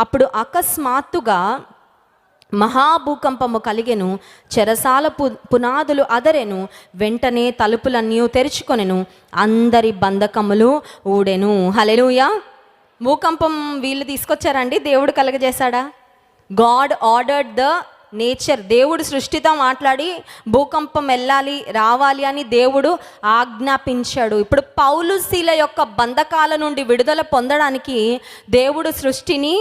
అప్పుడు అకస్మాత్తుగా మహాభూకంపము కలిగెను చెరసాల పు పునాదులు అదరెను వెంటనే తలుపులన్నీ తెరుచుకొనెను అందరి బంధకములు ఊడెను. హలెలుయా భూకంపం వీళ్ళు తీసుకొచ్చారండి దేవుడు కలగజేశాడా? గాడ్ ఆర్డర్డ్ ద నేచర్ దేవుడు సృష్టితో మాట్లాడి భూకంపం వెళ్ళాలి రావాలి అని దేవుడు ఆజ్ఞాపించాడు. ఇప్పుడు పౌలు శీల యొక్క బంధకాల నుండి విడుదల పొందడానికి దేవుడు సృష్టిని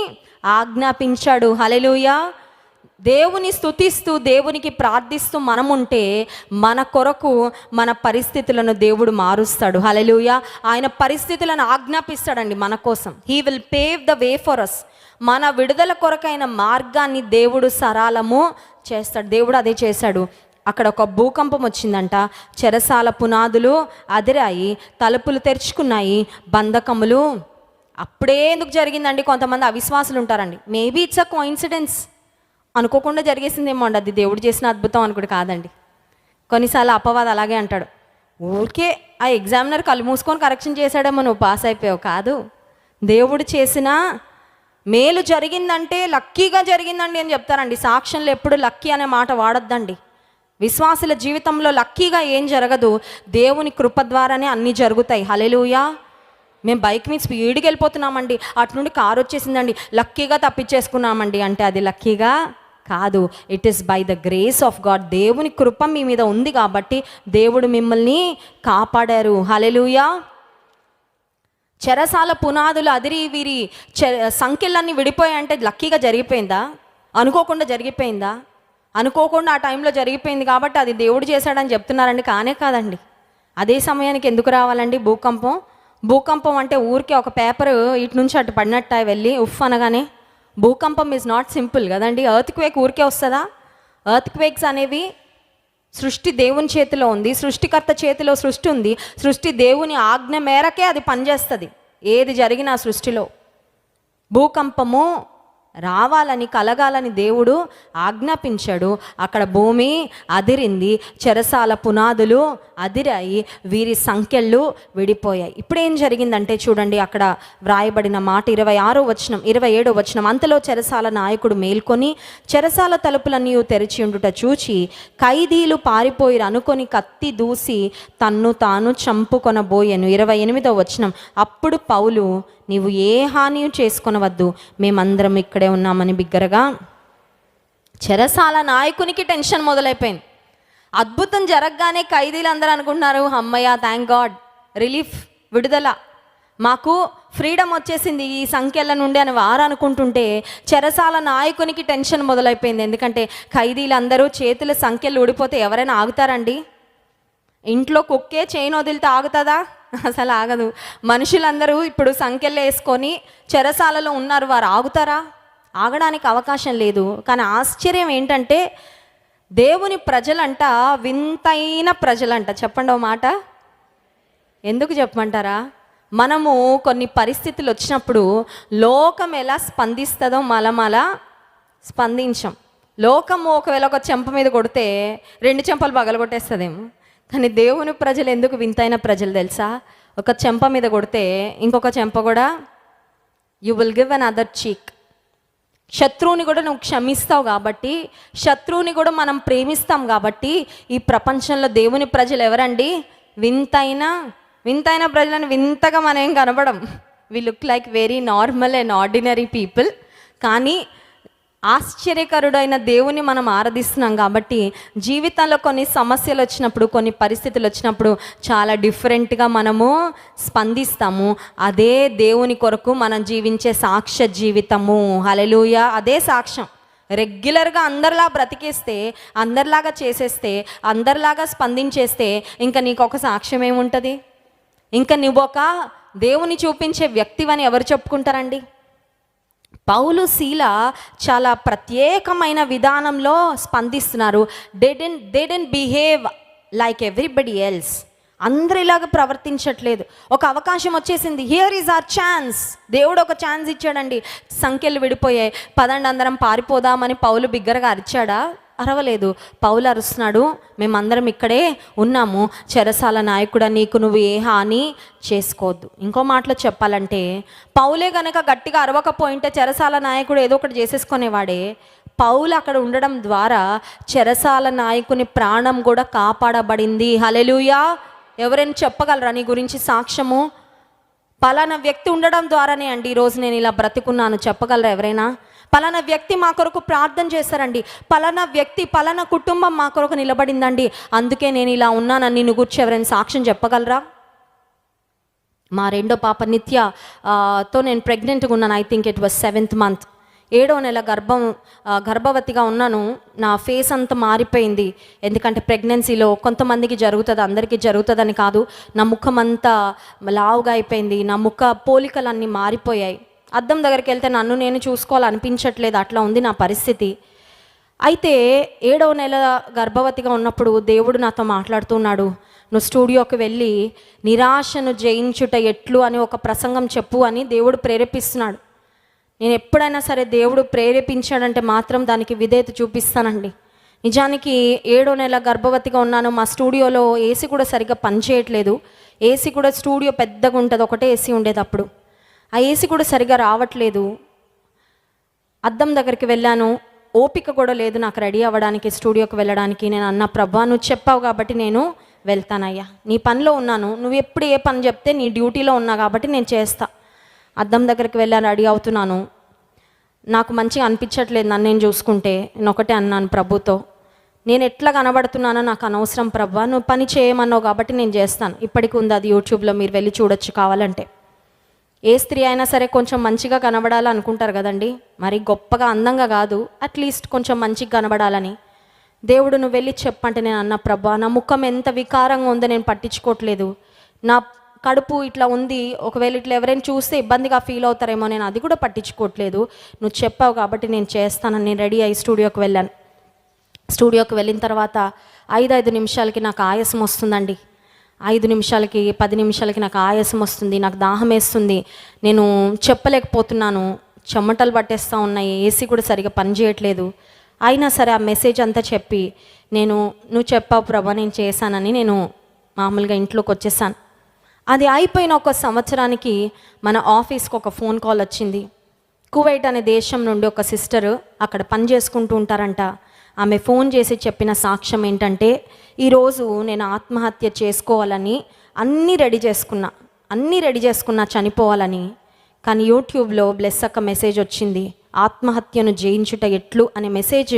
ఆజ్ఞాపించాడు. హలెలుయా దేవుని స్తుతిస్తూ దేవునికి ప్రార్థిస్తూ మనముంటే మన కొరకు మన పరిస్థితులను దేవుడు మారుస్తాడు. హలెలుయ ఆయన పరిస్థితులను ఆజ్ఞాపిస్తాడండి మన కోసం. He will pave the way for us మన విడుదల కొరకైన మార్గాన్ని దేవుడు సరళము చేస్తాడు. దేవుడు అదే చేశాడు. అక్కడ ఒక భూకంపం వచ్చిందంట. చెరసాల పునాదులు అదిరాయి తలుపులు తెరుచుకున్నాయి బంధకములు అప్పుడే ఎందుకు జరిగిందండి? కొంతమంది అవిశ్వాసులు ఉంటారండి. మేబీ ఇట్స్ అ కోయిన్సిడెన్స్ అనుకోకుండా జరిగేసిందేమో అండి. అది దేవుడు చేసిన అద్భుతం అనుకోడు కాదండి. కొన్నిసార్లు అపవాదం అలాగే అంటాడు. ఊరికే ఆ ఎగ్జామినర్ కళ్ళు మూసుకొని కరెక్షన్ చేశాడేమో నువ్వు పాస్ అయిపోయావు. కాదు. దేవుడు చేసిన మేలు జరిగిందంటే లక్కీగా జరిగిందండి అని చెప్తారండి. సాక్ష్యంలో ఎప్పుడు లక్కీ అనే మాట వాడొద్దండి. విశ్వాసుల జీవితంలో లక్కీగా ఏం జరగదు. దేవుని కృప ద్వారానే అన్నీ జరుగుతాయి. హలెలుయా మేము బైక్ మీద స్పీడ్కి వెళ్ళిపోతున్నామండి. అటు నుండి కారు వచ్చేసిందండి. లక్కీగా తప్పించేసుకున్నామండి. అంటే అది లక్కీగా కాదు. It is by the grace of God దేవుని కృప మీ మీద ఉంది కాబట్టి దేవుడు మిమ్మల్ని కాపాడారు. హలెలుయా చెరసాల పునాదులు అదిరి వీరి చె సంఖ్యలన్నీ విడిపోయాయంటే లక్కీగా జరిగిపోయిందా? అనుకోకుండా జరిగిపోయిందా? అనుకోకుండా ఆ టైంలో జరిగిపోయింది కాబట్టి అది దేవుడు చేశాడని చెప్తున్నారండి. కానే కాదండి. అదే సమయానికి ఎందుకు రావాలండి? భూకంపం. భూకంపం అంటే ఊరికే ఒక పేపర్ ఇటు నుంచి అటు పడినట్ట వెళ్ళి ఉఫ్ అనగానే భూకంపం ఈజ్ నాట్ సింపుల్ కదండి ఎర్త్ క్వేక్ ఊరికే వస్తుందా? ఎర్త్ క్వేక్స్ అనేవి సృష్టి దేవుని చేతిలో ఉంది సృష్టికర్త చేతిలో సృష్టి ఉంది సృష్టి దేవుని ఆజ్ఞ మేరకే అది పనిచేస్తుంది ఏది జరిగినా సృష్టిలో. భూకంపము రావాలని కలగాలని దేవుడు ఆజ్ఞాపించాడు. అక్కడ భూమి అదిరింది చెరసాల పునాదులు అదిరాయి వీరి సంఖ్యలు విడిపోయాయి. ఇప్పుడు ఏం జరిగిందంటే చూడండి అక్కడ వ్రాయబడిన మాట ఇరవై ఆరో వచనం ఇరవై ఏడో వచనం. అంతలో చెరసాల నాయకుడు మేల్కొని చెరసాల తలుపులన్నీ తెరిచి ఉండుట చూచి ఖైదీలు పారిపోయిరు అనుకొని కత్తి దూసి తన్ను తాను చంపుకొనబోయెను. ఇరవై ఎనిమిదో వచనం. అప్పుడు పౌలు నీవు ఏ హాని చేసుకొనవద్దు. మేమందరం ఇక్కడే ఉన్నామని బిగ్గరగా చెరసాల నాయకునికి టెన్షన్ మొదలైపోయింది. అద్భుతం జరగగానే ఖైదీలు అందరూ అనుకుంటున్నారు అమ్మయ్య థ్యాంక్ గాడ్ రిలీఫ్ విడుదల. మాకు ఫ్రీడమ్ వచ్చేసింది ఈ సంఖ్యల నుండి అని వారు అనుకుంటుంటే చెరసాల నాయకునికి టెన్షన్ మొదలైపోయింది. ఎందుకంటే ఖైదీలందరూ చేతుల సంఖ్యలు ఊడిపోతే ఎవరైనా ఆగుతారండి? ఇంట్లో కుక్కే చైన్ వదిలితే ఆగుతుందా? అసలు ఆగదు మనుషులందరూ ఇప్పుడు సంఖ్యలు వేసుకొని చెరసాలలో ఉన్నారు. వారు ఆగుతారా? ఆగడానికి అవకాశం లేదు. కానీ ఆశ్చర్యం ఏంటంటే దేవుని ప్రజలంట వింతైన ప్రజలంట. చెప్పండి ఓ మాట. ఎందుకు చెప్పమంటారా? మనము కొన్ని పరిస్థితులు వచ్చినప్పుడు లోకం ఎలా స్పందిస్తుందో మలమల స్పందించం. లోకము ఒకవేళ ఒక చెంప మీద కొడితే రెండు చెంపలు పగలగొట్టేస్తుందేమో. కానీ దేవుని ప్రజలు ఎందుకు వింతైన ప్రజలు తెలుసా? ఒక చెంప మీద కొడితే ఇంకొక చెంప కూడా you will give another cheek శత్రువుని కూడా నువ్వు క్షమిస్తావు కాబట్టి శత్రువుని కూడా మనం ప్రేమిస్తాం కాబట్టి ఈ ప్రపంచంలో దేవుని ప్రజలు ఎవరండి? వింతైన వింతైన ప్రజలను వింతగా మనం ఏం కనబడం we look like very normal and ordinary people కానీ ఆశ్చర్యకరుడైన దేవుని మనం ఆరాధిస్తున్నాం కాబట్టి జీవితంలో కొన్ని సమస్యలు వచ్చినప్పుడు కొన్ని పరిస్థితులు వచ్చినప్పుడు చాలా డిఫరెంట్గా మనము స్పందిస్తాము. అదే దేవుని కొరకు మనం జీవించే సాక్ష్య జీవితము. హలలుయ అదే సాక్ష్యం. రెగ్యులర్గా అందరిలా బ్రతికేస్తే అందరిలాగా చేసేస్తే అందరిలాగా స్పందించేస్తే ఇంకా నీకు ఒక సాక్ష్యం ఏముంటుంది? ఇంకా నువ్వు ఒక దేవుని చూపించే వ్యక్తివని ఎవరు చెప్పుకుంటారండి? పౌలు శీల చాలా ప్రత్యేకమైన విధానంలో స్పందిస్తున్నారు. They don't they don't behave like everybody else అందరిలాగా ప్రవర్తించట్లేదు. ఒక అవకాశం వచ్చేసింది. హియర్ ఈజ్ ఆర్ ఛాన్స్ దేవుడు ఒక ఛాన్స్ ఇచ్చాడండి. సంఖ్యలు విడిపోయాయి. పదండి అందరం పారిపోదామని పౌలు బిగ్గరగా అరిచాడా? అరవలేదు. పౌలు అరుస్తున్నాడు మేమందరం ఇక్కడే ఉన్నాము. చెరసాల నాయకుడ నీకు నువ్వు ఏ హాని చేసుకోవద్దు. ఇంకో మాటలో చెప్పాలంటే పౌలే గనక గట్టిగా అరవకపోయింటే చెరసాల నాయకుడు ఏదో ఒకటి చేసేసుకునేవాడే. పౌలు అక్కడ ఉండడం ద్వారా చెరసాల నాయకుని ప్రాణం కూడా కాపాడబడింది. హలెలుయా ఎవరైనా చెప్పగలరా నీ గురించి సాక్ష్యము? పలానా వ్యక్తి ఉండడం ద్వారానే అండి ఈరోజు నేను ఇలా బ్రతికున్నాను. చెప్పగలరా ఎవరైనా? పలానా వ్యక్తి మా కొరకు ప్రార్థన చేశారండి. పలానా వ్యక్తి పలానా కుటుంబం మా కొరకు నిలబడిందండి. అందుకే నేను ఇలా ఉన్నానని నిన్ను గురించి ఎవరైనా సాక్ష్యం చెప్పగలరా? మా రెండో పాప నిత్య తో నేను ప్రెగ్నెంట్గా ఉన్నాను. I think it was seventh month ఏడో నెల గర్భం గర్భవతిగా ఉన్నాను. నా ఫేస్ అంతా మారిపోయింది. ఎందుకంటే ప్రెగ్నెన్సీలో కొంతమందికి జరుగుతుంది అందరికీ జరుగుతుందని కాదు. నా ముఖం అంతా లావుగా అయిపోయింది. నా ముఖ పోలికలన్నీ మారిపోయాయి. అద్దం దగ్గరికి వెళ్తే నన్ను నేను చూసుకోవాలనిపించట్లేదు అట్లా ఉంది నా పరిస్థితి. అయితే ఏడవ నెల గర్భవతిగా ఉన్నప్పుడు దేవుడు నాతో మాట్లాడుతున్నాడు. నువ్వు స్టూడియోకి వెళ్ళి నిరాశను జయించుట ఎట్లు అని ఒక ప్రసంగం చెప్పు అని దేవుడు ప్రేరేపిస్తున్నాడు. నేను ఎప్పుడైనా సరే దేవుడు ప్రేరేపించాడంటే మాత్రం దానికి విధేయత చూపిస్తానండి. నిజానికి ఏడో నెల గర్భవతిగా ఉన్నాను మా స్టూడియోలో ఏసీ కూడా సరిగ్గా పనిచేయట్లేదు. ఏసీ కూడా స్టూడియో పెద్దగా ఉంటుంది ఒకటే ఏసీ ఉండేది అప్పుడు. ఆ ఏసీ కూడా సరిగా రావట్లేదు. అద్దం దగ్గరికి వెళ్ళాను. ఓపిక కూడా లేదు నాకు రెడీ అవ్వడానికి స్టూడియోకి వెళ్ళడానికి. నేను అన్న ప్రభా నువ్వు చెప్పావు కాబట్టి నేను వెళ్తానయ్యా. నీ పనిలో ఉన్నాను. నువ్వు ఎప్పుడు ఏ పని చెప్తే నీ డ్యూటీలో ఉన్నా కాబట్టి నేను చేస్తా. అద్దం దగ్గరికి వెళ్ళాను రెడీ అవుతున్నాను. నాకు మంచిగా అనిపించట్లేదు నన్ను నేను చూసుకుంటే. నేను ఒకటే అన్నాను ప్రభుతో. నేను ఎట్లా కనబడుతున్నానో నాకు అనవసరం ప్రభా. నువ్వు పని చేయమన్నావు కాబట్టి నేను చేస్తాను. ఇప్పటికి ఉంది అది యూట్యూబ్లో మీరు వెళ్ళి చూడొచ్చు కావాలంటే. ఏ స్త్రీ అయినా సరే కొంచెం మంచిగా కనబడాలనుకుంటారు కదండి? మరి గొప్పగా అందంగా కాదు అట్లీస్ట్ కొంచెం మంచిగా కనబడాలని. దేవుడు నువ్వు వెళ్ళి చెప్పంటే నేను అన్న ప్రభా నా ముఖం ఎంత వికారంగా ఉందో నేను పట్టించుకోవట్లేదు. నా కడుపు ఇట్లా ఉంది ఒకవేళ ఇట్లా ఎవరైనా చూస్తే ఇబ్బందిగా ఫీల్ అవుతారేమో నేను అది కూడా పట్టించుకోవట్లేదు. నువ్వు చెప్పావు కాబట్టి నేను చేస్తానని నేను రెడీ అయ్యి స్టూడియోకి వెళ్ళాను. స్టూడియోకి వెళ్ళిన తర్వాత ఐదు ఐదు నిమిషాలకి నాకు ఆయాసం వస్తుందండి. ఐదు నిమిషాలకి పది నిమిషాలకి నాకు ఆయాసం వస్తుంది నాకు దాహం వేస్తుంది. నేను చెప్పలేకపోతున్నాను. చెమటలు పట్టేస్తూ ఉన్నాయి. ఏసీ కూడా సరిగా పనిచేయట్లేదు అయినా సరే ఆ మెసేజ్ అంతా చెప్పి నేను నువ్వు చెప్పావు ప్రభా నేను చేశానని నేను మామూలుగా ఇంట్లోకి వచ్చేసాను. అది అయిపోయిన ఒక సంవత్సరానికి మన ఆఫీస్కి ఒక ఫోన్ కాల్ వచ్చింది. కువైట్ అనే దేశం నుండి ఒక సిస్టరు అక్కడ పని చేసుకుంటూ ఉంటారంట. ఆమె ఫోన్ చేసి చెప్పిన సాక్ష్యం ఏంటంటే ఈరోజు నేను ఆత్మహత్య చేసుకోవాలని అన్నీ రెడీ చేసుకున్నా అన్నీ రెడీ చేసుకున్నా చనిపోవాలని. కానీ యూట్యూబ్లో బ్లెస్ అక్క మెసేజ్ వచ్చింది ఆత్మహత్యను జయించుట ఎట్లు అనే మెసేజ్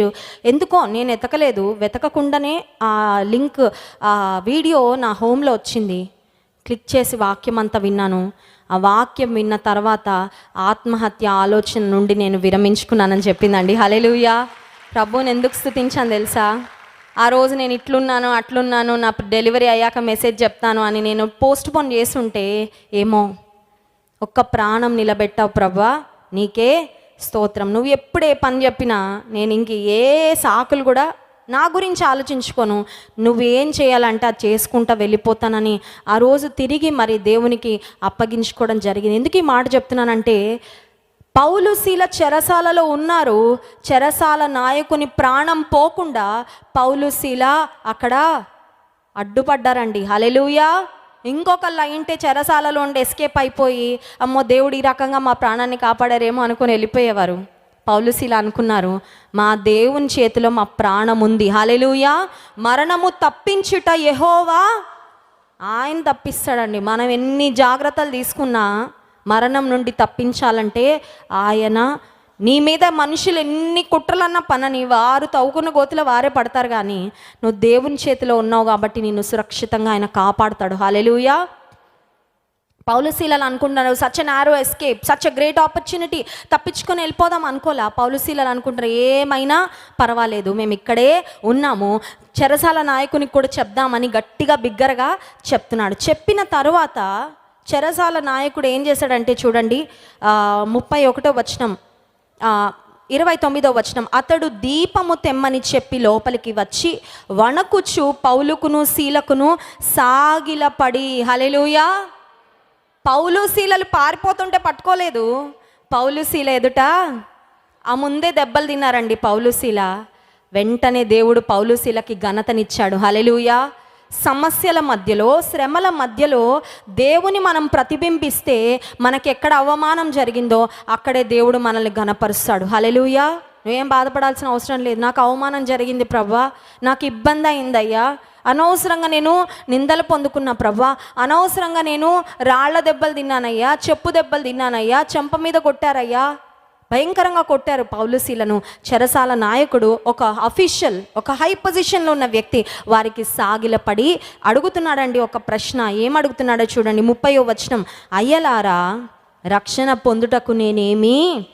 ఎందుకో నేను ఎతకలేదు వెతకకుండానే ఆ లింక్ ఆ వీడియో నా హోమ్లో వచ్చింది. క్లిక్ చేసి వాక్యం అంతా విన్నాను. ఆ వాక్యం విన్న తర్వాత ఆత్మహత్య ఆలోచన నుండి నేను విరమించుకున్నానని చెప్పిందండి. హలెలుయా ప్రభుని ఎందుకు స్థుతించాను తెలుసా? ఆ రోజు నేను ఇట్లున్నాను అట్లున్నాను నా డెలివరీ అయ్యాక మెసేజ్ చెప్తాను అని నేను పోస్ట్ పోన్ చేస్తుంటే ఏమో ఒక్క ప్రాణం నిలబెట్టావు ప్రభా నీకే స్తోత్రం. నువ్వు ఎప్పుడే పని చెప్పినా నేను ఇంక ఏ సాకులు కూడా నా గురించి ఆలోచించుకోను. నువ్వేం చేయాలంటే అది చేసుకుంటా వెళ్ళిపోతానని ఆ రోజు తిరిగి మరి దేవునికి అప్పగించుకోవడం జరిగింది. ఎందుకు ఈ మాట చెప్తున్నానంటే పౌలు శీల చెరసాలలో ఉన్నారు. చెరసాల నాయకుని ప్రాణం పోకుండా పౌలు శీల అక్కడ అడ్డుపడ్డారండి. హలెలుయా ఇంకొకళ్ళు అయింటే చెరసాలలో ఉండి ఎస్కేప్ అయిపోయి అమ్మో దేవుడు ఈ రకంగా మా ప్రాణాన్ని కాపాడారేమో అనుకుని వెళ్ళిపోయేవారు. పౌలుశీల అనుకున్నారు మా దేవుని చేతిలో మా ప్రాణం ఉంది. హలెలుయా మరణము తప్పించుట ఎహోవా ఆయన తప్పిస్తాడండి. మనం ఎన్ని జాగ్రత్తలు తీసుకున్నా మరణం నుండి తప్పించాలంటే ఆయన నీ మీద మనుషులు ఎన్ని కుట్రలన్న పనని వారు తవ్వుకున్న గోతుల వారే పడతారు కానీ నువ్వు దేవుని చేతిలో ఉన్నావు కాబట్టి నిన్ను సురక్షితంగా ఆయన కాపాడుతాడు. హాలెలుయా పౌలశీలలు అనుకుంటున్నారు such a narrow escape such a great opportunity తప్పించుకొని వెళ్ళిపోదాం అనుకోలే. పౌలశీలలు అనుకుంటారు ఏమైనా పర్వాలేదు మేము ఇక్కడే ఉన్నాము. చెరసాల నాయకునికి కూడా చెప్దామని గట్టిగా బిగ్గరగా చెప్తున్నాడు. చెప్పిన తర్వాత చెరసాల నాయకుడు ఏం చేశాడంటే చూడండి ముప్పై ఒకటో వచనం ఇరవై తొమ్మిదో వచనం అతడు దీపము తెమ్మని చెప్పి లోపలికి వచ్చి వణకుచు పౌలుకును శీలకును సాగిలపడి హలెలుయా పౌలు శీలలు పారిపోతుంటే పట్టుకోలేదు. పౌలు శీల ఎదుట ఆ ముందే దెబ్బలు తిన్నారండి పౌలు శీల వెంటనే దేవుడు పౌలుశీలకి ఘనతనిచ్చాడు. హలెలుయా సమస్యల మధ్యలో శ్రమల మధ్యలో దేవుని మనం ప్రతిబింబిస్తే మనకి ఎక్కడ అవమానం జరిగిందో అక్కడే దేవుడు మనల్ని గణపరుస్తాడు హలెలుయా నువ్వేం బాధపడాల్సిన అవసరం లేదు. నాకు అవమానం జరిగింది ప్రవ్వా. నాకు ఇబ్బంది అయిందయ్యా. అనవసరంగా నేను నిందలు పొందుకున్నా ప్రవ్వా. అనవసరంగా నేను రాళ్ళ దెబ్బలు తిన్నానయ్యా. చెప్పు దెబ్బలు తిన్నానయ్యా. చెంప మీద కొట్టారయ్యా. భయంకరంగా కొట్టారు పౌలసీలను చెరసాల నాయకుడు ఒక అఫీషియల్ ఒక హై పొజిషన్లో ఉన్న వ్యక్తి వారికి సాగిలపడి అడుగుతున్నాడండి ఒక ప్రశ్న. ఏం అడుగుతున్నాడో చూడండి. ముప్పయో వచనం. అయ్యలారా రక్షణ పొందుటకు నేనేమి?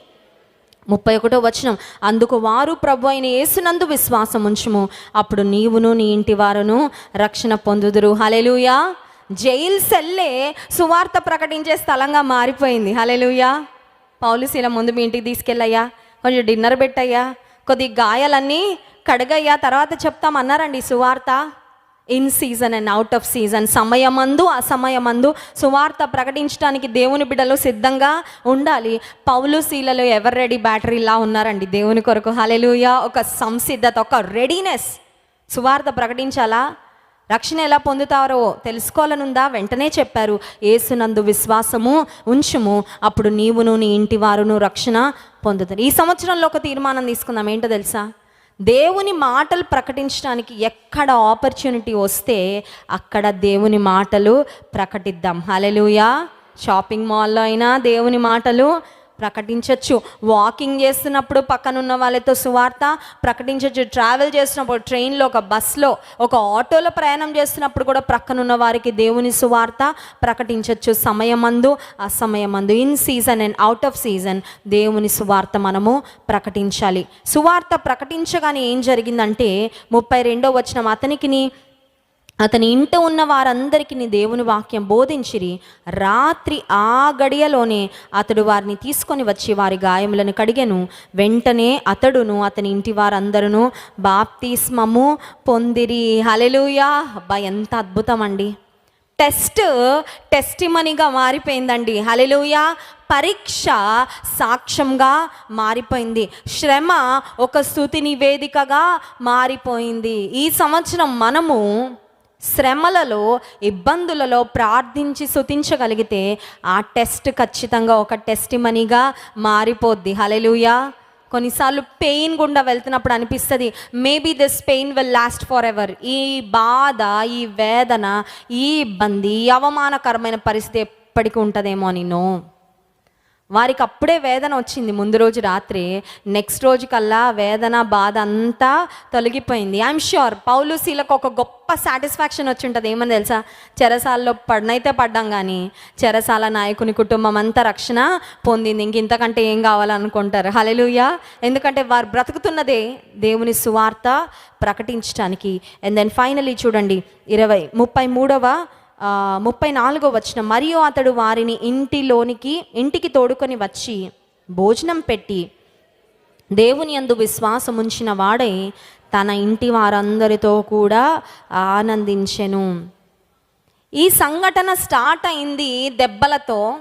ముప్పై ఒకటో వచనం. అందుకు వారు ప్రభు అయిన యేసునందు విశ్వాసం ఉంచుము. అప్పుడు నీవును నీ ఇంటి వారును రక్షణ పొందుదురు. హలెలుయా జైల్ సెల్లే సువార్త ప్రకటించే స్థలంగా మారిపోయింది. హలెలుయా పౌలుశీల ముందు మీ ఇంటికి తీసుకెళ్ళయ్యా. కొంచెం డిన్నర్ పెట్టయ్యా. కొద్ది గాయాలన్నీ కడగయ్యా. తర్వాత చెప్తామన్నారండి సువార్త. In season and out of season సమయమందు అసమయమందు సువార్త ప్రకటించడానికి దేవుని బిడ్డలు సిద్ధంగా ఉండాలి. పౌలు శీలలో ఎవరు రెడీ బ్యాటరీలా ఉన్నారండి దేవుని కొరకు. హలెలుయ ఒక సంసిద్ధత ఒక రెడీనెస్ సువార్త ప్రకటించాలా? రక్షణ ఎలా పొందుతారో తెలుసుకోవాలనుందా? వెంటనే చెప్పారు. ఏసునందు విశ్వాసము ఉంచుము. అప్పుడు నీవును నీ ఇంటి వారును రక్షణ పొందుతారు ఈ సంవత్సరంలో ఒక తీర్మానం తీసుకుందాం. ఏంటో తెలుసా? దేవుని మాటలు ప్రకటించడానికి ఎక్కడ ఆపర్చునిటీ వస్తే అక్కడ దేవుని మాటలు ప్రకటిద్దాం. హలెలుయా షాపింగ్ మాల్లో అయినా దేవుని మాటలు ప్రకటించవచ్చు వాకింగ్ చేస్తున్నప్పుడు పక్కనున్న వాళ్ళతో సువార్త ప్రకటించవచ్చు ట్రావెల్ చేస్తున్నప్పుడు ట్రైన్లో ఒక బస్లో ఒక ఆటోలో ప్రయాణం చేస్తున్నప్పుడు కూడా ప్రక్కనున్న వారికి దేవుని సువార్త ప్రకటించవచ్చు సమయమందు అసమయమందు in season and out of season దేవుని సువార్త మనము ప్రకటించాలి. సువార్త ప్రకటించగానే ఏం జరిగిందంటే ముప్పై రెండో వచ్చిన అతనికి అతని ఇంట ఉన్న వారందరికీ నీ దేవుని వాక్యం బోధించిరి. రాత్రి ఆ గడియలోనే అతడు వారిని తీసుకొని వచ్చి వారి గాయములను కడిగెను. వెంటనే అతడును అతని ఇంటి వారందరూ బాప్తిస్మము పొందిరి. హలెలుయా అబ్బా ఎంత అద్భుతం అండి టెస్ట్ టెస్టిమనీగా మారిపోయిందండి. హలెలుయా పరీక్ష సాక్ష్యంగా మారిపోయింది. శ్రమ ఒక స్థుతి నివేదికగా మారిపోయింది. ఈ సంవత్సరం మనము శ్రమలలో ఇబ్బందులలో ప్రార్థించి శుతించగలిగితే ఆ టెస్ట్ ఖచ్చితంగా ఒక టెస్ట్ మనీగా మారిపోద్ది. హలెలుయా కొన్నిసార్లు పెయిన్ గుండా వెళ్తున్నప్పుడు అనిపిస్తుంది maybe this pain will last forever ఈ బాధ ఈ వేదన ఈ ఇబ్బంది ఈ అవమానకరమైన పరిస్థితి ఎప్పటికీ ఉంటుందేమో అని నో. వారికి అప్పుడే వేదన వచ్చింది ముందు రోజు రాత్రి. నెక్స్ట్ రోజు కల్లా వేదన బాధ అంతా తొలగిపోయింది. ఐఎమ్ ష్యూర్ పౌలు శీలకు ఒక గొప్ప సాటిస్ఫాక్షన్ వచ్చి ఉంటుంది. ఏమని తెలుసా? చెరసాలలో పడినైతే పడ్డాం కానీ చెరసాల నాయకుని కుటుంబం అంతా రక్షణ పొందింది. ఇంక ఇంతకంటే ఏం కావాలనుకుంటారు? హలెలుయా ఎందుకంటే వారు బ్రతుకుతున్నదే దేవుని సువార్త ప్రకటించడానికి అండ్ దెన్ ఫైనలీ చూడండి ఇరవై ముప్పై మూడవ ముప్పై నాలుగో వచ్చిన మరియు అతడు వారిని ఇంటిలోనికి ఇంటికి తోడుకొని వచ్చి భోజనం పెట్టి దేవుని యందు విశ్వాసం ఉంచిన వాడై తన ఇంటి వారందరితో కూడా ఆనందించెను. ఈ సంఘటన స్టార్ట్ అయింది దెబ్బలతో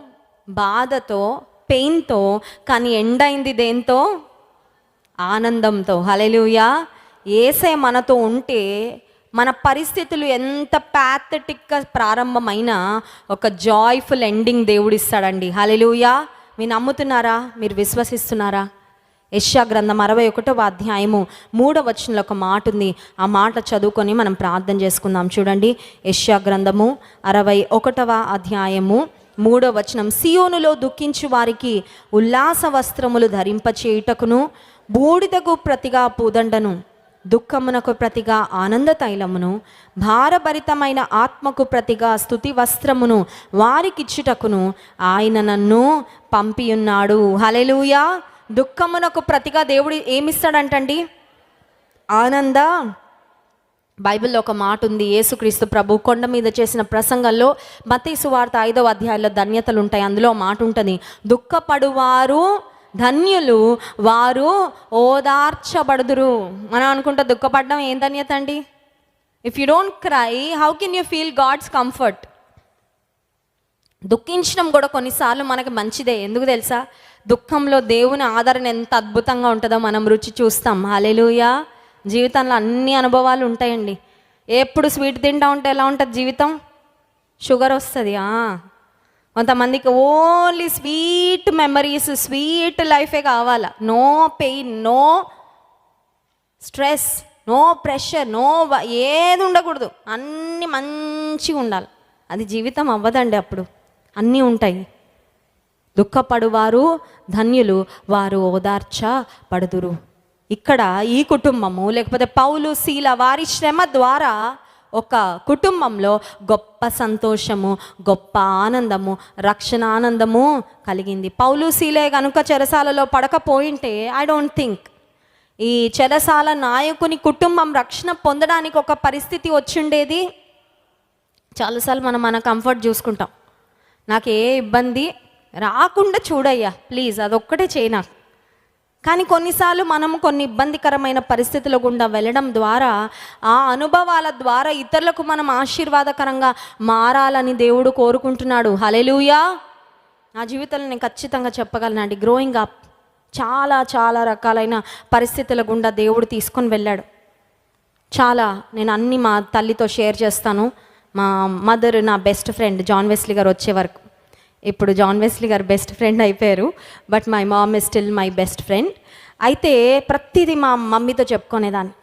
బాధతో పెయిన్తో కానీ ఎండ్ అయింది దేంతో? ఆనందంతో. హలెలుయా ఏసే మనతో ఉంటే మన పరిస్థితులు ఎంత ప్యాథటిక్గా ప్రారంభమైనా ఒక జాయ్ఫుల్ ఎండింగ్ దేవుడు ఇస్తాడండి హలెలుయా మీరు నమ్ముతున్నారా? మీరు విశ్వసిస్తున్నారా? యెషయా గ్రంథం అరవై ఒకటవ అధ్యాయము మూడవ వచనంలో ఒక మాట ఉంది. ఆ మాట చదువుకొని మనం ప్రార్థన చేసుకుందాం. చూడండి. యష్యా గ్రంథము అరవై ఒకటవ అధ్యాయము మూడవ వచనం. సియోనులో దుఃఖించు వారికి ఉల్లాస వస్త్రములు ధరింపచేయుటకును బూడిదకు ప్రతిగా పూదండను. దుఃఖమునకు ప్రతిగా ఆనంద తైలమును భారభరితమైన ఆత్మకు ప్రతిగా స్థుతి వస్త్రమును వారికిచ్చుటకును ఆయన నన్ను పంపియున్నాడు. హలెలుయా దుఃఖమునకు ప్రతిగా దేవుడు ఏమిస్తాడంటండి? ఆనంద! బైబిల్లో ఒక మాట ఉంది యేసుక్రీస్తు ప్రభు కొండ మీద చేసిన ప్రసంగంలో మతీసు వార్త ఐదవ అధ్యాయంలో ధన్యతలు ఉంటాయి అందులో మాట ఉంటుంది దుఃఖపడువారు ధన్యులు వారు ఓదార్చబడుదురు. మనం అనుకుంటా దుఃఖపడడం ఏం ధన్యత అండి? If you don't cry how can you feel God's comfort దుఃఖించడం కూడా కొన్నిసార్లు మనకి మంచిదే. ఎందుకు తెలుసా? దుఃఖంలో దేవుని ఆదరణ ఎంత అద్భుతంగా ఉంటుందో మనం రుచి చూస్తాం. హాలేలుయా జీవితంలో అన్ని అనుభవాలు ఉంటాయండి. ఎప్పుడు స్వీట్ తింటా ఉంటే ఎలా ఉంటుంది జీవితం? షుగర్ వస్తుంది. ఆ. కొంతమందికి ఓన్లీ స్వీట్ మెమరీస్ స్వీట్ లైఫే కావాలా. No pain no stress no pressure no ఏది ఉండకూడదు. అన్నీ మంచిగా ఉండాలి. అది జీవితం అవ్వదండి అప్పుడు. అన్నీ ఉంటాయి. దుఃఖపడువారు ధన్యులు వారు ఓదార్చబడుదురు ఇక్కడ ఈ కుటుంబము లేకపోతే పౌలు శీల వారి శ్రమ ద్వారా ఒక కుటుంబంలో గొప్ప సంతోషము గొప్ప ఆనందము రక్షణ ఆనందము కలిగింది. పౌలు సీలే కనుక చెరసాలలో పడకపోయింటే ఐ డోంట్ థింక్ ఈ చెరసాల నాయకుని కుటుంబం రక్షణ పొందడానికి ఒక పరిస్థితి వచ్చిండేది? చాలాసార్లు మనం మన కంఫర్ట్ చూసుకుంటాం. నాకు ఏ ఇబ్బంది? రాకుండా చూడయ్యా ప్లీజ్ అదొక్కటే చేయి నాకు. కానీ కొన్నిసార్లు మనం కొన్ని ఇబ్బందికరమైన పరిస్థితుల గుండా వెళ్ళడం ద్వారా ఆ అనుభవాల ద్వారా ఇతరులకు మనం ఆశీర్వాదకరంగా మారాలని దేవుడు కోరుకుంటున్నాడు. హలెలుయా నా జీవితంలో నేను ఖచ్చితంగా చెప్పగలనండి గ్రోయింగ్ అప్ చాలా చాలా రకాలైన పరిస్థితుల గుండా దేవుడు తీసుకొని వెళ్ళాడు. చాలా నేను అన్ని మా తల్లితో షేర్ చేస్తాను. మా మదర్ నా బెస్ట్ ఫ్రెండ్ జాన్ వెస్లీ గారు వచ్చే వరకు. ఇప్పుడు జాన్ వెస్లీ గారు బెస్ట్ ఫ్రెండ్ అయిపోయారు but my mom is still my best friend. అయితే ప్రతిదీ మా మమ్మీతో చెప్పుకునేదాన్ని.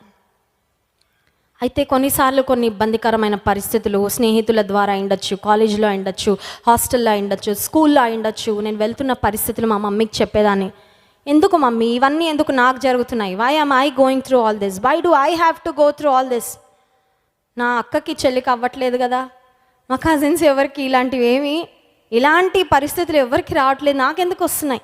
అయితే కొన్నిసార్లు కొన్ని ఇబ్బందికరమైన పరిస్థితులు స్నేహితుల ద్వారా అయిండొచ్చు కాలేజీలో అయిండొచ్చు హాస్టల్లో అయిండొచ్చు స్కూల్లో అయిండొచ్చు నేను వెళ్తున్న పరిస్థితులు మా మమ్మీకి చెప్పేదాన్ని. ఎందుకు మమ్మీ? ఇవన్నీ ఎందుకు నాకు జరుగుతున్నాయి? Why am I going through all this why do I have to go through all this నా అక్కకి చెల్లికి అవ్వట్లేదు కదా. మా కజిన్స్ ఎవరికి ఇలాంటివి ఏమి ఇలాంటి పరిస్థితులు ఎవరికి రావట్లేదు. నాకెందుకు వస్తున్నాయి?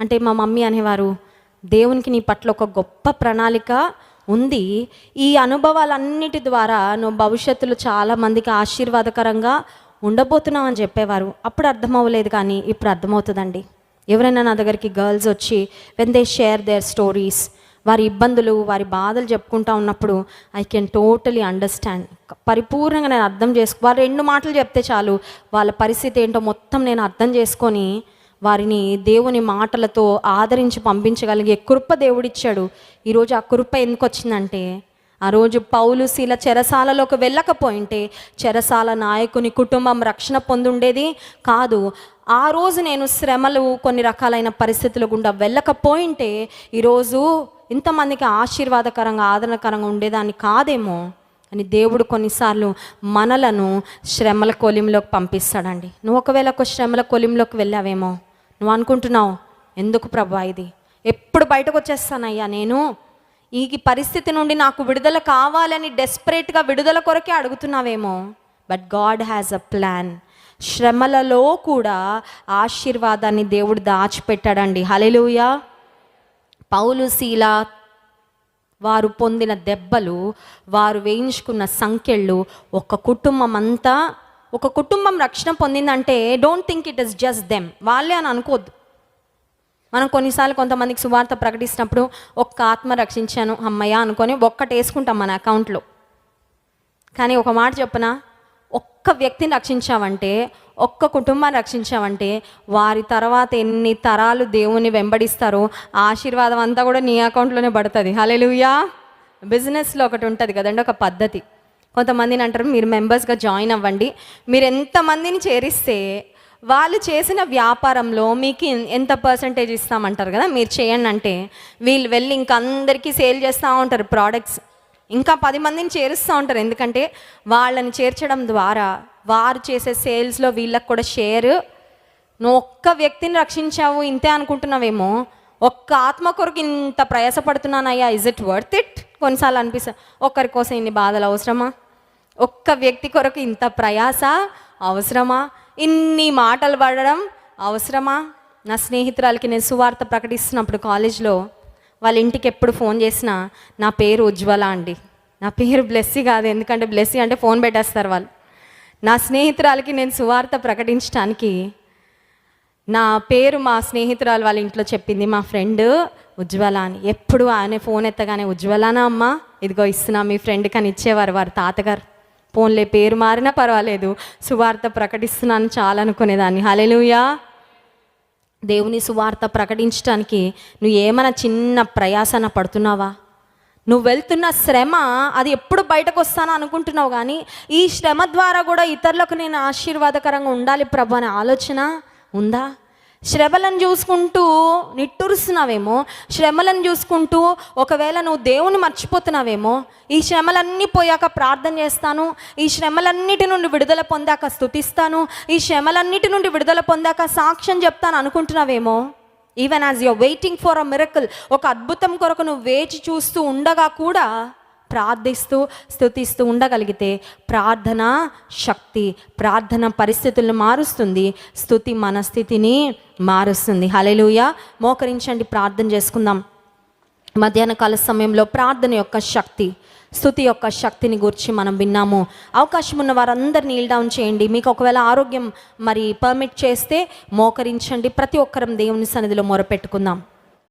అంటే మా మమ్మీ అనేవారు దేవునికి నీ పట్ల ఒక గొప్ప ప్రణాళిక ఉంది. ఈ అనుభవాలన్నిటి ద్వారా నువ్వు భవిష్యత్తులో చాలా మందికి ఆశీర్వాదకరంగా ఉండబోతున్నావు అని చెప్పేవారు. అప్పుడు అర్థం అవ్వలేదు కానీ ఇప్పుడు అర్థమవుతుందండి. ఎవరైనా నా దగ్గరికి గర్ల్స్ వచ్చి when they share their stories వారి ఇబ్బందులు వారి బాధలు చెప్పుకుంటా ఉన్నప్పుడు ఐ కెన్ టోటలీ అండర్స్టాండ్ పరిపూర్ణంగా నేను అర్థం చేసుకో వారు రెండు మాటలు చెప్తే చాలు. వాళ్ళ పరిస్థితి ఏంటో మొత్తం నేను అర్థం చేసుకొని వారిని దేవుని మాటలతో ఆదరించి పంపించగలిగే కృప దేవుడిచ్చాడు. ఈరోజు ఆ కృప ఎందుకు వచ్చిందంటే ఆ రోజు పౌలు శీల చెరసాలలోకి వెళ్ళకపోయింటే చెరసాల నాయకుని కుటుంబం రక్షణ పొందుండేది కాదు. ఆ రోజు నేను శ్రమలు కొన్ని రకాలైన పరిస్థితుల గుండా వెళ్ళకపోయింటే ఈరోజు ఇంతమందికి ఆశీర్వాదకరంగా ఆదరణకరంగా ఉండేదాన్ని కాదేమో. అని దేవుడు కొన్నిసార్లు మనలను శ్రమల కొలింలోకి పంపిస్తాడండి. నువ్వు ఒకవేళ ఒక శ్రమల కొలింలోకి వెళ్ళావేమో. నువ్వు అనుకుంటున్నావు ఎందుకు ప్రభా ఇది? ఎప్పుడు బయటకు వచ్చేస్తానయ్యా నేను? ఈ పరిస్థితి నుండి నాకు విడుదల కావాలని డెస్పరేట్గా విడుదల కొరకే అడుగుతున్నావేమో. But God has a plan శ్రమలలో కూడా ఆశీర్వాదాన్ని దేవుడు దాచిపెట్టాడండి. హలెలుయా పౌలు శీల వారు పొందిన దెబ్బలు వారు వేయించుకున్న సంఖ్యలు ఒక కుటుంబం అంతా ఒక కుటుంబం రక్షణ పొందిందంటే don't think it is just them వాళ్ళే అని అనుకోద్దు. మనం కొన్నిసార్లు కొంతమందికి సువార్త ప్రకటిస్తున్నప్పుడు ఒక్క ఆత్మ రక్షించాను అమ్మయ్య అనుకొని ఒక్కటి వేసుకుంటాం మన అకౌంట్లో. కానీ ఒక మాట చెప్పనా? ఒక్క వ్యక్తిని రక్షించావంటే ఒక్క కుటుంబాన్ని రక్షించావంటే వారి తర్వాత ఎన్ని తరాలు దేవుని వెంబడిస్తారో ఆశీర్వాదం అంతా కూడా నీ అకౌంట్లోనే పడుతుంది. హలెలుయా బిజినెస్లో ఒకటి ఉంటుంది కదండి ఒక పద్ధతి. కొంతమందిని అంటారు మీరు మెంబర్స్గా జాయిన్ అవ్వండి. మీరు ఎంతమందిని చేరిస్తే వాళ్ళు చేసిన వ్యాపారంలో మీకు ఎంత పర్సంటేజ్ ఇస్తామంటారు కదా మీరు చేయండి అంటే వీళ్ళు వెళ్ళి ఇంకా అందరికీ సేల్ చేస్తూ ఉంటారు ప్రోడక్ట్స్. ఇంకా పది మందిని చేరుస్తూ ఉంటారు. ఎందుకంటే వాళ్ళని చేర్చడం ద్వారా వారు చేసే సేల్స్లో వీళ్ళకి కూడా షేర్ నువ్వు ఒక్క వ్యక్తిని రక్షించావు ఇంతే అనుకుంటున్నావేమో? ఒక్క ఆత్మ కొరకు ఇంత ప్రయాసపడుతున్నానయ్యా ఇజ్ ఇట్ వర్త్ ఇట్ కొన్నిసార్లు అనిపిస్తా ఒక్కరి కోసం ఇన్ని బాధలు అవసరమా? ఒక్క వ్యక్తి కొరకు ఇంత ప్రయాస అవసరమా? ఇన్ని మాటలు పడడం అవసరమా? నా స్నేహితురాలకి నేను సువార్త ప్రకటిస్తున్నప్పుడు కాలేజ్లో వాళ్ళ ఇంటికి ఎప్పుడు ఫోన్ చేసినా నా పేరు ఉజ్వల అండి. నా పేరు బ్లెస్సీ కాదు ఎందుకంటే బ్లెస్సీ అంటే ఫోన్ పెట్టేస్తారు వాళ్ళు. నా స్నేహితురాలకి నేను సువార్త ప్రకటించడానికి నా పేరు మా స్నేహితురాలు వాళ్ళ ఇంట్లో చెప్పింది మా ఫ్రెండ్ ఉజ్వల అని. ఎప్పుడు ఆయన ఫోన్ ఎత్తగానే ఉజ్వలానా అమ్మ? ఇదిగో ఇస్తున్నా మీ ఫ్రెండ్ కానీ ఇచ్చేవారు వారి తాతగారు. ఫోన్లే పేరు మారినా పర్వాలేదు. సువార్త ప్రకటిస్తున్నాను చాలా అనుకునేదాన్ని హలెలుయా దేవుని సువార్త ప్రకటించడానికి నువ్వు ఏమైనా చిన్న ప్రయాసన పడుతున్నావా? నువ్వు వెళ్తున్న శ్రమ అది ఎప్పుడు బయటకు వస్తాను అనుకుంటున్నావు కానీ ఈ శ్రమ ద్వారా కూడా ఇతరులకు నేను ఆశీర్వాదకరంగా ఉండాలి ప్రభు అనే ఆలోచన ఉందా? శ్రమలను చూసుకుంటూ నిట్టూరుస్తున్నావేమో? శ్రమలను చూసుకుంటూ ఒకవేళ నువ్వు దేవుని మర్చిపోతున్నావేమో? ఈ శ్రమలన్నీ పోయాక ప్రార్థన చేస్తాను. ఈ శ్రమలన్నిటి నుండి విడుదల పొందాక స్తుతిస్తాను. ఈ శ్రమలన్నిటి నుండి విడుదల పొందాక సాక్ష్యం చెప్తాను అనుకుంటున్నావేమో? Even as you're waiting for a miracle ఒక అద్భుతం కొరకు నువ్వు వేచి చూస్తూ ఉండగా కూడా ప్రార్థిస్తూ స్థుతిస్తూ ఉండగలిగితే ప్రార్థన శక్తి ప్రార్థన పరిస్థితులను మారుస్తుంది స్థుతి మన స్థితిని మారుస్తుంది. హలెలుయ మోకరించండి ప్రార్థన చేసుకుందాం. మధ్యాహ్న కాల సమయంలో ప్రార్థన యొక్క శక్తి స్థుతి యొక్క శక్తిని గురించి మనం విన్నాము. అవకాశం ఉన్న వారందరినీ నీల్ డౌన్ చేయండి. మీకు ఒకవేళ ఆరోగ్యం మరి పర్మిట్ చేస్తే మోకరించండి. ప్రతి ఒక్కరం దేవుని సన్నిధిలో మొరపెట్టుకుందాం.